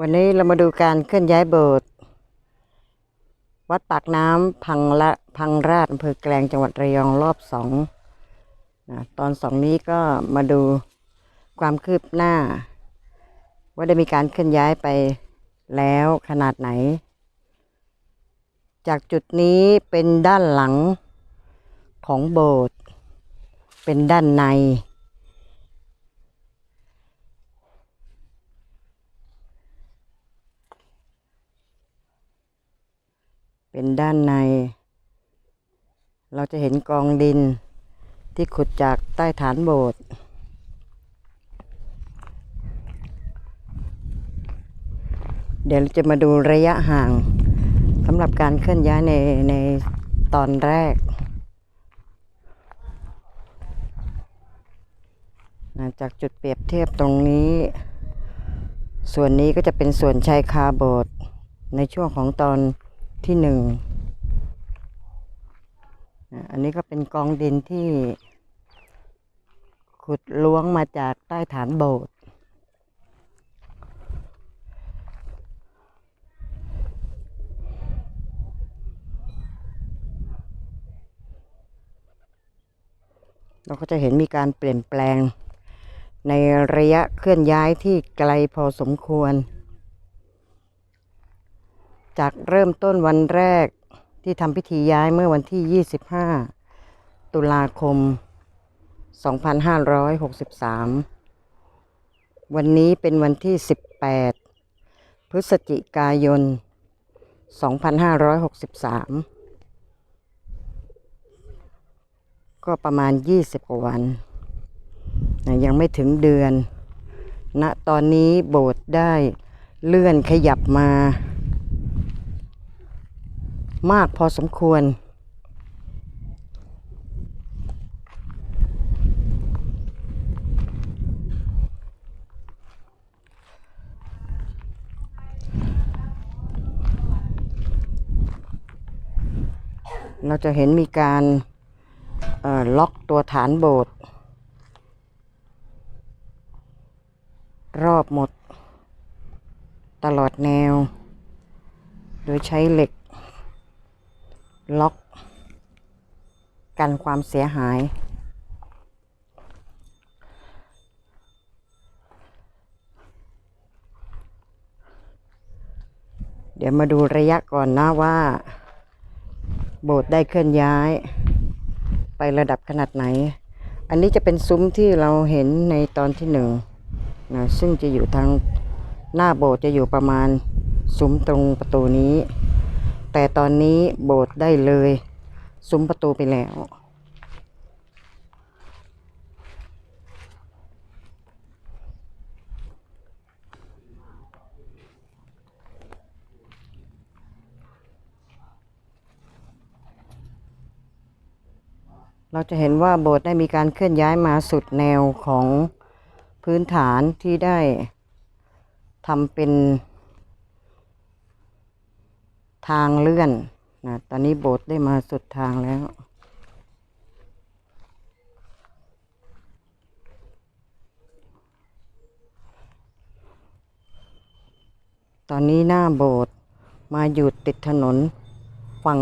วันนี้เรามาดูการเคลื่อนย้ายโบสถ์วัดปากน้ำพังละพังราชอำเภอแกลงจังหวัดระยองรอบสองนะตอนสองนี้ก็มาดูความคืบหน้า ว่าได้มีการเคลื่อนย้ายไปแล้วขนาดไหน จากจุดนี้เป็นด้านหลังของโบสถ์เป็นด้านใน เป็นด้านใน เราจะเห็นกองดินที่ขุดจากใต้ฐานโบสถ์เดี๋ยวจะมาดูระยะห่างสำหรับการเคลื่อนย้ายในในตอนแรก จากจุดเปรียบเทียบตรงนี้ ส่วนนี้ก็จะเป็นส่วนชายคาโบสถ์ในช่วงของตอน ที่หนึ่ง อันนี้ก็เป็นกองดินที่ ขุดล้วงมาจากใต้ฐานโบสถ์เราก็จะเห็นมีการเปลี่ยนแปลงในระยะเคลื่อนย้ายที่ไกลพอสมควร จากเริ่มต้นวันแรกที่ทำพิธีย้ายเมื่อวันที่ 25 ตุลาคม 2563 วันนี้เป็นวันที่ 18 พฤศจิกายน 2563 ก็ประมาณ 20 กว่าวัน ยังไม่ถึงเดือนณตอนนี้โบสถ์ได้เลื่อนขยับมา มากพอสมควร เราจะเห็นมีการล็อกตัวฐานโบสถ์รอบหมด ตลอดแนว โดยใช้เหล็ก ล็อก กันความเสียหาย เดี๋ยวมาดูระยะก่อนนะว่า โบสถ์ได้เคลื่อนย้าย ไประดับขนาดไหน อันนี้จะเป็นซุ้มที่เราเห็นในตอนที่หนึ่งนะซึ่งจะอยู่ทางหน้าโบสถ์จะอยู่ประมาณซุ้มตรงประตูนี้ แต่ตอนนี้โบสถ์ได้เลย ซุ้มประตูไปแล้ว เราจะเห็นว่าโบสถ์ได้มีการเคลื่อนย้ายมาสุดแนวของพื้นฐานที่ได้ทำเป็น ทางเลื่อนนะตอนนี้โบสถ์ได้มาสุดทางแล้ว ตอนนี้หน้าโบสถ์มาอยู่ติดถนนฝั่ง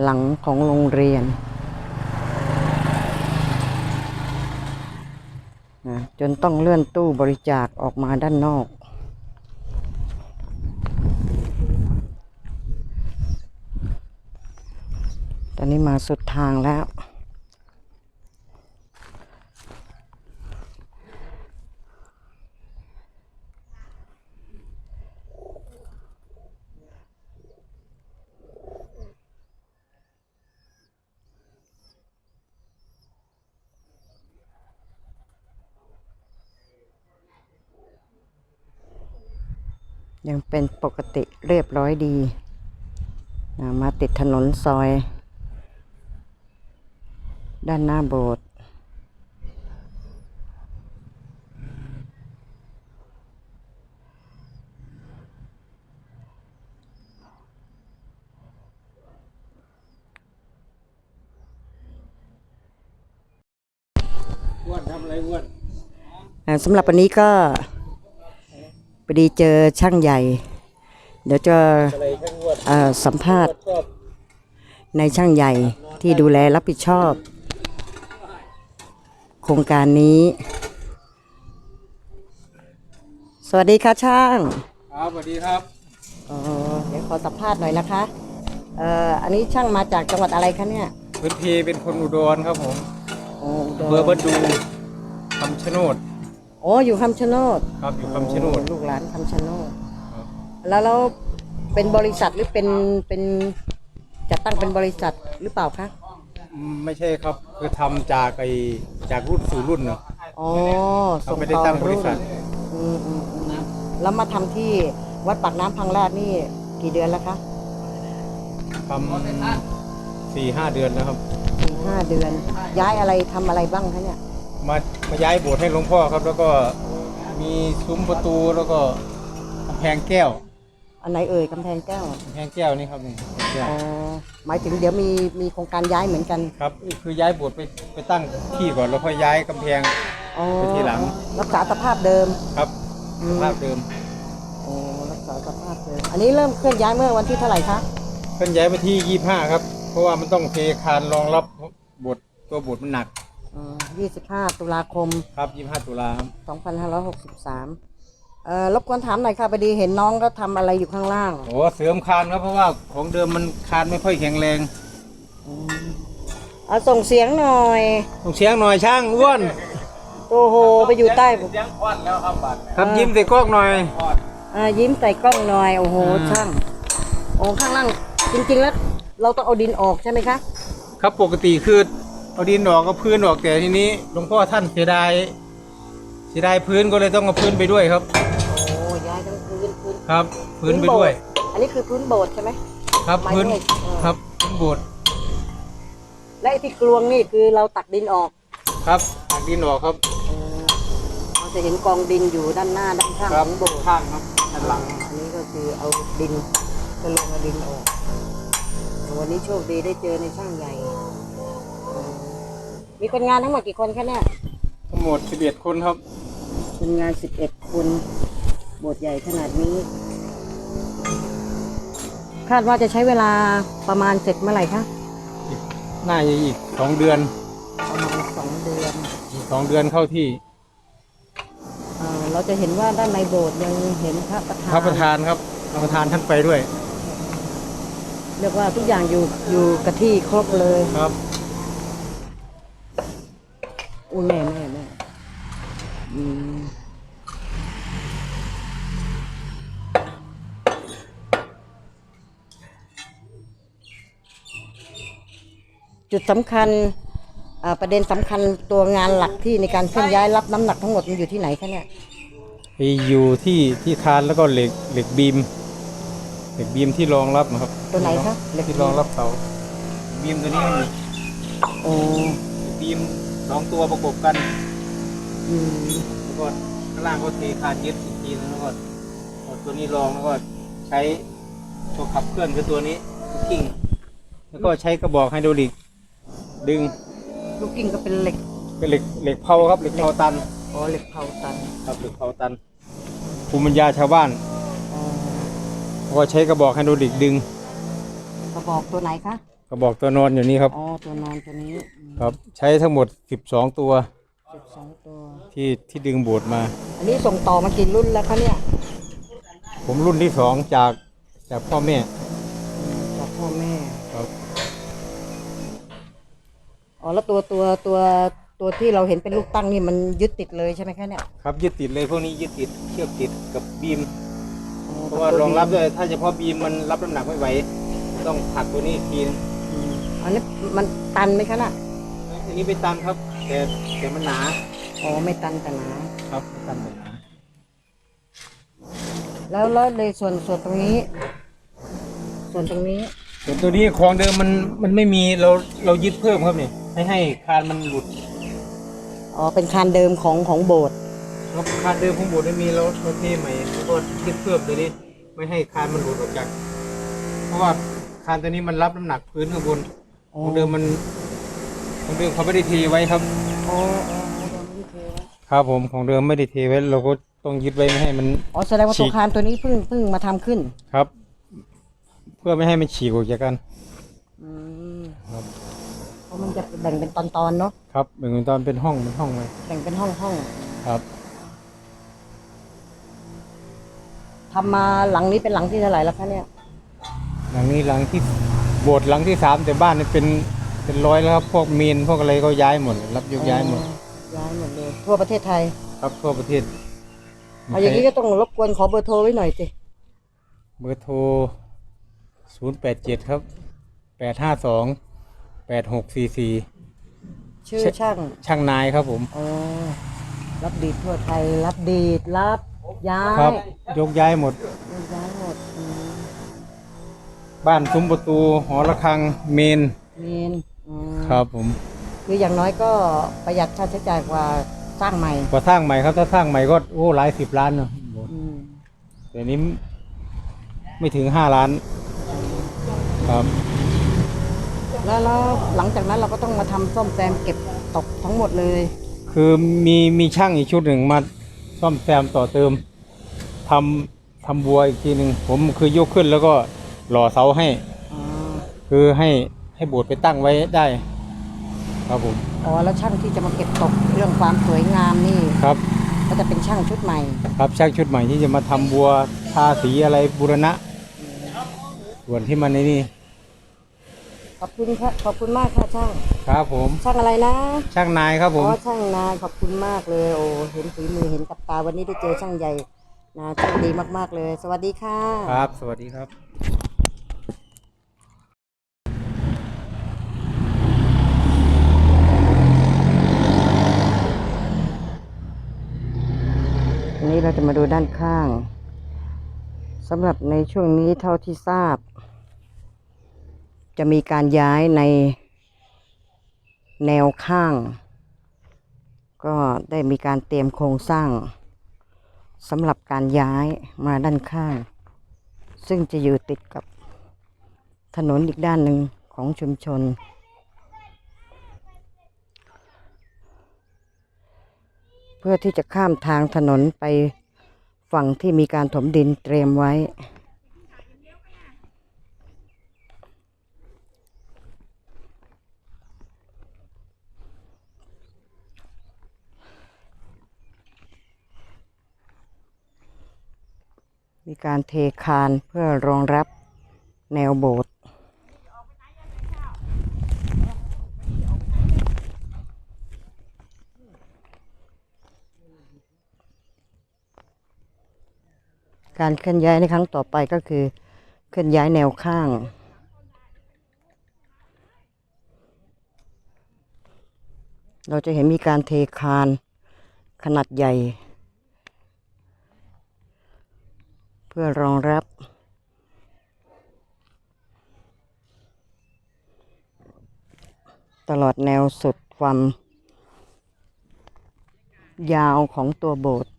หลังของโรงเรียนนะจนต้องเลื่อนตู้บริจาคออกมาด้านนอก ตอนนี้มาสุดทางแล้ว ยังเป็นปกติเรียบร้อยดี มาติดถนนซอย ด้านหน้าโบสถ์อ่าสำหรับวันนี้ก็พอดีเจอช่างใหญ่ เดี๋ยวจะเอ่อสัมภาษณ์ในช่างใหญ่ที่ดูแลรับผิดชอบ โครงการนี้ สวัสดีค่ะช่างครับสวัสดีครับเอ่อเดี๋ยวขอสัมภาษณ์หน่อยนะคะเอ่ออันนี้ช่างมาจากจังหวัดอะไรคะเนี่ยพื้นเพเป็นคนอุดรครับผมโอ้อุดอำเภอรบ้านดูคำชะโนดโอ้อยู่คำชะโนดครับอยู่คำชะโนด โอ้ลูกหลานคำชะโนดครับ แล้วเราเป็นบริษัทหรือเป็นเป็นจัดตั้งเป็นบริษัทหรือเปล่าคะอืม ไม่ใช่ครับคือทำจากไอจากรุ่นสู่รุ่นเนาะอ๋อเราไม่ได้ตั้งบริษัทอืมอืมอืมแล้วมาทำที่วัดปากน้ำพังลาดนี่กี่เดือนแล้วคะทำสี่ห้าเดือนแล้วครับ สี่ห้าเดือน ย้ายอะไรทำอะไรบ้างคะเนี่ย มามาย้ายโบสถ์ให้หลวงพ่อครับ แล้วก็มีซุ้มประตูแล้วก็กำแพงแก้ว อันไหนเอ่ยกำแพงแก้วกำแพงแก้วนี่ครับนี่กำแพงแก้วอ๋อหมายถึงเดี๋ยวมีมีโครงการย้ายเหมือนกันครับคือย้ายโบสถ์ไปไปตั้งที่ก่อนแล้วค่อยย้ายกำแพง อ๋อไปทีหลัง รักษาสภาพเดิมครับอืสมภาพเดิมโอ้รักษาสภาพเดิมอันนี้เริ่มเคลื่อนย้ายเมื่อวันที่เท่าไหร่คะเพิ่นย้ายมาที่ 25 ครับ เพราะว่ามันต้องเทคานรองรับบทตัวบทมันหนักอืม25 ตุลาคมครับ 25 ตุลาครับ 2563 เอ่อรบกวนถามหน่อยค่ะพอดีเห็นน้องก็ทำอะไรอยู่ข้างล่าง โอ้เสริมคานครับเพราะว่าของเดิมมันคานไม่ค่อยแข็งแรงเอาส่งเสียงหน่อย ต้องเสียงหน่อยช่างอ้วนโอ้โห ไปอยู่ใต้เสียงควันแล้วครับบัดครับยิ้มใส่กล้องหน่อย อ่ายิ้มใส่กล้องหน่อย โอ้โห อ่า ช่าง โอ้ข้างล่าง จริง ๆ แล้ว เราต้องเอาดินออกใช่ไหมคะ ครับปกติคือเอาดินออกก็พื้นออกแต่ทีนี้หลวงพ่อท่านเสียดายเสียดายพื้นก็เลยต้องเอาพื้นไปด้วยครับ โอ้ย้ายทั้งพื้นพื้น ครับพื้นไปด้วยโบสถ์อันนี้คือพื้นโบสถ์ใช่ไหมครับไม้พื้นด้วยเออครับพื้นโบสถ์และไอ้ที่กลวงนี่คือเราตักดินออก ครับตักดินออกครับเออเราจะเห็นกองดินอยู่ด้านหน้าด้านข้างครัขบองโบสถ์ข้างครับด้านหลัง อันนี้ก็คือเอาดินก็ลงเอาดินออก วันนี้โชคดีได้เจอในช่างใหญ่อืมมีคนงานทั้งหมดกี่คนคะเนี่ยทั้งหมด11คนครับคนงานสิบเอ็ดคนโบสถ์ใหญ่ขนาดนี้ คาดว่าจะใช้เวลาประมาณเสร็จเมื่อไหร่คะน่าจะอีกสองเดือนประมาณสองเดือนอีกสองเดือนเข้าที่เอ่อเราจะเห็นว่าด้านในโบสถ์ยังเห็นพระประธานพระประธานครับพระประธานท่านไปด้วย เรียกว่าทุกอย่างอยู่อยู่กับที่ครบเลย ครับ อุ้ยแม่แม่แม่อืม จุดสำคัญอ่าประเด็นสำคัญตัวงานหลักที่ในการเคลื่อนย้ายรับน้ำหนักทั้งหมดมันอยู่ที่ไหนคะเนี่ยไปอยู่ที่ที่คานแล้วก็เหล็กเหล็กบีม เหล็กบีมที่รองรับนะครับตัวไหนคะเหล็กที่รองรับเสาบีมตัวนี้มันมีโอ้บีมสองตัวประกบกันอืมแล้วก็ข้างล่างก็เทคานยึดอีกทีนึงแล้วก็เอาตัวนี้รองแล้วก็ใช้ตัวขับเคลื่อนคือตัวนี้กิ้งแล้วก็ใช้กระบอกไฮดรอลิก ดึงลูกกิ้งก็เป็นเหล็กเป็นเหล็กเหล็กเผาครับเหล็กเผาตันอ๋อเหล็กเผาตันครับเหล็กเผาตันภูมิปัญญาชาวบ้านอ๋อแล้วก็ใช้กระบอกไฮดรอลิกดึง กระบอกตัวไหนคะกระบอกตัวนอนอยู่นี่ครับอ๋อตัวนอนตัวนี้ครับใช้ทั้งหมด 12 ตัวสิบสองตัวที่ที่ดึงโบสถ์มา อันนี้ส่งต่อมากี่รุ่นแล้วคะเนี่ยผมรุ่นที่สองจากจากพ่อแม่จากพ่อแม่ ครับ อ๋อแล้วตัวตัวตัวตัวที่เราเห็นเป็นลูกตั้งนี่มันยึดติดเลยใช่ไหมคะเนี่ยครับยึดติดเลยพวกนี้ยึดติดเชือกติดกับบีมอ๋อเพราะว่ารองรับด้วยถ้าเฉพาะบีมมันรับน้ำหนักไม่ไหวต้องผลักตัวนี้อีกทีนึงอืมอันนี้มันตันไหมคะน่ะอันนี้ไปตันครับแต่แต่มันหนาอ๋อไม่ตันแต่หนาครับตันแต่หนาแล้วแล้วในส่วนส่วนตรงนี้ ส่วนตรงนี้ส่วนตัวนี้ของเดิมมันมันไม่มีเราเรายึดเพิ่มครับนี่ ให้ให้คานมันหลุดอ๋อเป็นคานเดิมของของโบสถ์ครับคานเดิมของโบสถ์ไม่มีเราเราเทใหม่แล้วก็ยึดเพิ่มตัวนี้ ไม่ให้คานมันหลุดออกจาก เพราะว่าคานตัวนี้มันรับน้ำหนักพื้นข้างบนของเดิมมันของเดิมเขาไม่ได้เทไว้ครับอ๋ออ๋ออ๋อโดนที่เทไว้ครับผมของเดิมไม่ได้เทไว้เราก็ต้องยึดไว้ไม่ให้มันอ๋อแสดงว่าฉีตัวกคานตัวนี้เพิ่งเพิ่งมาทำขึ้นครับ เพื่อไม่ให้มันฉีกออกจากกันอืมครับเพ ราะมันจะแบ่งเป็นตอนๆเนาะครับเหมือนตอนเป็นห้องเป็นห้องเลยแบ่งเป็นห้องห้องครับๆทำมาหลังนี้เป็นหลังที่เท่าไหร่แล้วคะเนี่ยหลังนี้หลังที่โบสถ์หลังที่สามแต่บ้านนี่เป็นเป็นร้อยแล้วครับพวกเมนพวกอะไรก็ย้ายหมดรับยกย้ายหมดอ๋อย้ายหมดเลยทั่วประเทศไทย ครับทั่วประเทศเอาอย่างนี้ก็ต้องรบกวนขอเบอร์โทรไว้หน่อยสิเบอร์โทรศูนย์แปดเจ็ดครับแปดห้าสอง แปดหกสี่สี่ชื่อใช่ช่างช่างนายครับผมอ๋อรับดีดทั่วไทย รับดีดรับย้ายครับ ยกย้ายหมด ย้ายหมดอืมบ้านซุ้มประตู หอระฆังเมนเมนอืมครับผมคืออย่างน้อยก็ประหยัดค่าใช้จ่ายกว่าสร้างใหม่พอสร้างใหม่ครับ ถ้าสร้างใหม่ก็โอ้หลายสิบล้านเนอะอืมแต่นี้ไม่ถึงห้าล้าน ครับ แล้วแล้วหลังจากนั้นเราก็ต้องมาทำซ่อมแซมเก็บตกทั้งหมดเลย คือมีมีช่างอีกชุดหนึ่งมาซ่อมแซมต่อเติมทำทำบัวอีกทีหนึ่งผมคือยกขึ้นแล้วก็หล่อเสาให้ อ๋อคือให้ให้โบสถ์ไปตั้งไว้ได้ ครับผมอ๋อแล้วช่างที่จะมาเก็บตกเรื่องความสวยงามนี่ ครับ ก็จะเป็นช่างชุดใหม่ ครับช่างชุดใหม่ที่จะมาทำบัวทาสีอะไรบูรณะ ส่วนที่มันในนี่ข อบคุณค่ะขอบคุณมากค่ะช่าง ครับผม ช่างอะไรนะ ช่างนายครับผอ๋ม อช่างนายขอบคุณมากเลย โอ้เห็นฝีมือเห็นกับตาวันนี้ได้เจอช่างใหญ่นะโชคดีมากๆเลย สวัสดีค่ะ ครับ สวัสดีครับทีนี้เราจะมาดูด้านข้างสำหรับในช่วงนี้เท่าที่ทราบ จะมีการย้ายในแนวข้าง ก็ได้มีการเตรียมโครงสร้างสำหรับการย้ายมาด้านข้าง ซึ่งจะอยู่ติดกับถนนอีกด้านหนึ่งของชุมชน เพื่อที่จะข้ามทางถนนไปฝั่งที่มีการถมดินเตรียมไว้ มีการเทคานเพื่อรองรับแนวโบสถ์การเคลื่อนย้ายในครั้งต่อไปก็คือ เคลื่อนย้ายแนวข้าง เราจะเห็นมีการเทคานขนาดใหญ่ เพื่อรองรับตลอดแนวสุดความยาวของตัวโบสถ์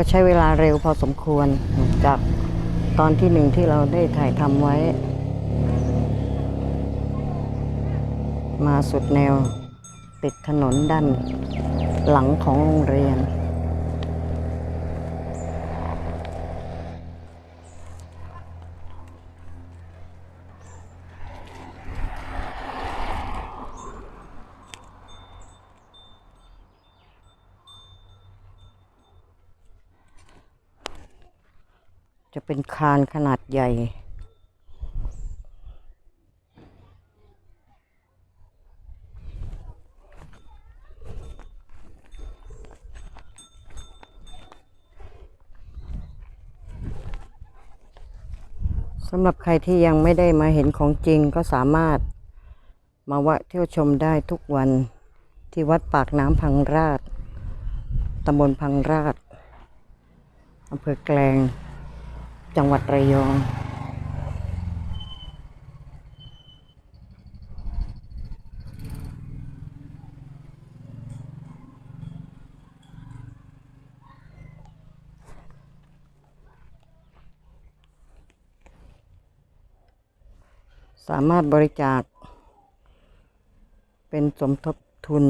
ก็ใช้เวลาเร็วพอสมควรจากตอนที่หนึ่งที่เราได้ถ่ายทำไว้ มาสุดแนวติดถนนด้านหลังของโรงเรียน จะเป็นคานขนาดใหญ่ สำหรับใครที่ยังไม่ได้มาเห็นของจริงก็สามารถมาแวะเที่ยวชมได้ทุกวันที่วัดปากน้ำพังราชตำบลพังราชอำเภอแกลง จังหวัดระยองสามารถบริจาค เป็นสมทบทุน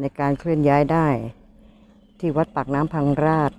ในการเคลื่อนย้ายได้ ที่วัดปากน้ำพังราช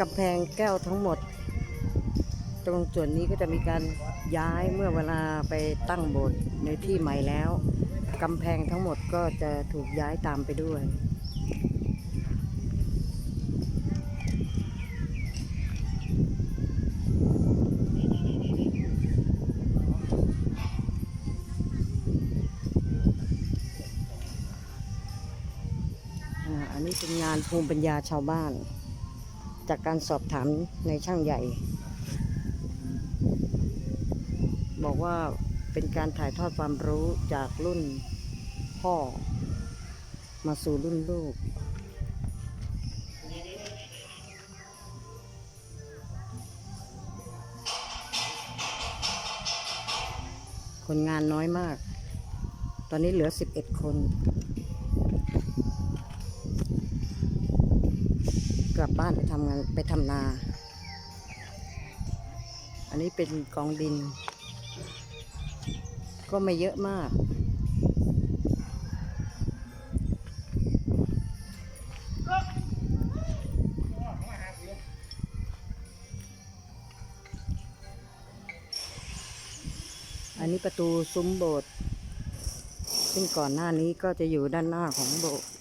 กำแพงแก้วทั้งหมด ตรงส่วนนี้ก็จะมีการย้ายเมื่อเวลาไปตั้งโบสถ์ในที่ใหม่แล้วกำแพงทั้งหมดก็จะถูกย้ายตามไปด้วยอันนี้เป็นงานภูมิปัญญาชาวบ้าน จากการสอบถามในช่างใหญ่ บอกว่าเป็นการถ่ายทอดความรู้จากรุ่นพ่อ มาสู่รุ่นลูก คนงานน้อยมาก ตอนนี้เหลือ 11 คน กลับบ้านไปทำงานไปทำนา อันนี้เป็นกองดิน ก็ไม่เยอะมาก อันนี้ประตูซุ้มโบสถ์ซึ่งก่อนหน้านี้ก็จะอยู่ด้านหน้าของโบสถ์